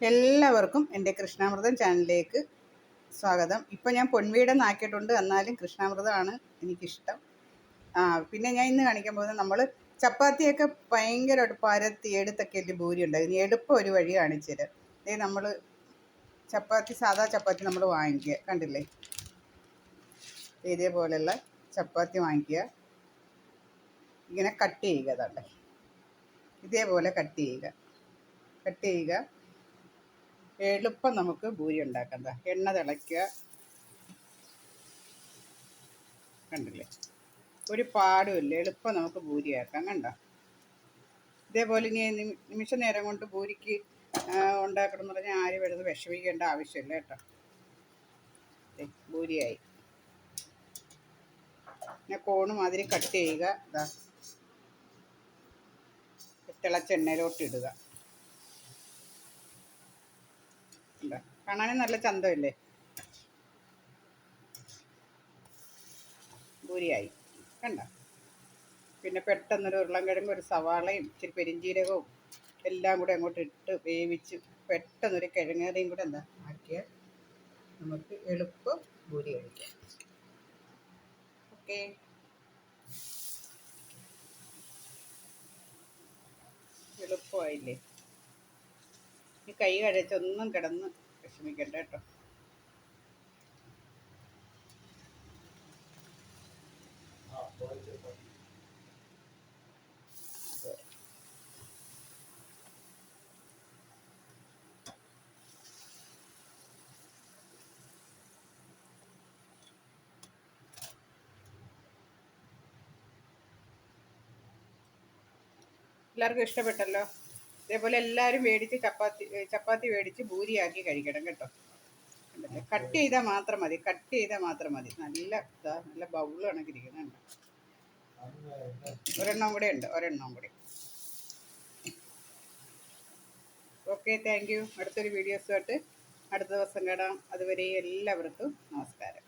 എല്ലാവർക്കും എന്റെ കൃഷ്ണാമൃതം ചാനലിലേക്ക് സ്വാഗതം. ഇപ്പം ഞാൻ പൊൻവീടം ആക്കിയിട്ടുണ്ട് എന്നാലും കൃഷ്ണാമൃതമാണ് എനിക്കിഷ്ടം. പിന്നെ ഞാൻ ഇന്ന് കാണിക്കാൻ പോകുന്നത് നമ്മൾ ചപ്പാത്തിയൊക്കെ ഭയങ്കരമായിട്ട് പരത്തി എടുത്തൊക്കെ അല്ലേ ഭൂരി ഉണ്ടാകും എടുപ്പം ഒരു വഴി കാണിച്ചു തരാം നമ്മൾ ചപ്പാത്തി സാധാ ചപ്പാത്തി നമ്മൾ വാങ്ങിക്കുക. കണ്ടില്ലേ? ഇതേപോലെയുള്ള ചപ്പാത്തി വാങ്ങിക്കുക. ഇങ്ങനെ കട്ട് ചെയ്യുക അതാണ്ടേ ഇതേപോലെ കട്ട് ചെയ്യുക. കട്ട് ചെയ്യുക. എളുപ്പം നമുക്ക് ഭൂരി ഉണ്ടാക്കാം. എണ്ണ തിളയ്ക്കുക. കണ്ടില്ലേ? ഒരു പാടുമില്ല എളുപ്പം നമുക്ക് ഭൂരിയാക്കാം. കണ്ട? ഇതേപോലെ ഇനി നിമി- നിമിഷ നേരം കൊണ്ട് ഭൂരിക്ക് ഉണ്ടാക്കണം എന്ന് പറഞ്ഞാൽ ആരും വരുന്നത് വിഷമിക്കേണ്ട ആവശ്യമില്ല കേട്ടോ. ഭൂരിയായി. പിന്നെ കോണ് മാതിരി കട്ട് ചെയ്യുക. ഇതാ തിളച്ചെണ്ണയിലോട്ട് ഇടുക. കണ്ടോ? കാണാനും നല്ല ചന്തമില്ലേ? ഭൂരിയായി കണ്ട? പിന്നെ പെട്ടെന്നൊരു ഉരുളൻകിഴങ്ങും ഒരു സവാളയും ഇച്ചിരി പെരിഞ്ചീരകവും എല്ലാം കൂടെ അങ്ങോട്ട് ഇട്ട് വേവിച്ച് പെട്ടെന്നൊരു കിഴങ്ങേറിയും കൂടെ എന്താ ആക്കിയാൽ നമുക്ക് എളുപ്പം ഭൂരി കഴിക്കാം. ഓക്കെ. എളുപ്പമായില്ലേ? കൈ കഴിച്ചൊന്നും കിടന്ന് വിഷമിക്കണ്ട കേട്ടോ. എല്ലാവർക്കും ഇഷ്ടപ്പെട്ടല്ലോ? ഇതേപോലെ എല്ലാവരും മേടിച്ച് ചപ്പാത്തി ചപ്പാത്തി മേടിച്ച് ഭൂരിയാക്കി കഴിക്കണം കേട്ടോ? കട്ട് ചെയ്താൽ മാത്രം മതി കട്ട് ചെയ്താൽ മാത്രം മതി. നല്ല ഇതാ നല്ല ബൗൾ കണക്കിരിക്കുന്നുണ്ട് ഒരെണ്ണം കൂടെ ഉണ്ട് ഒരെണ്ണം കൂടി. ഓക്കെ താങ്ക് യു അടുത്തൊരു വീഡിയോസുമായിട്ട് അടുത്ത ദിവസം കാണാം. അതുവരെ എല്ലാവർക്കും നമസ്കാരം.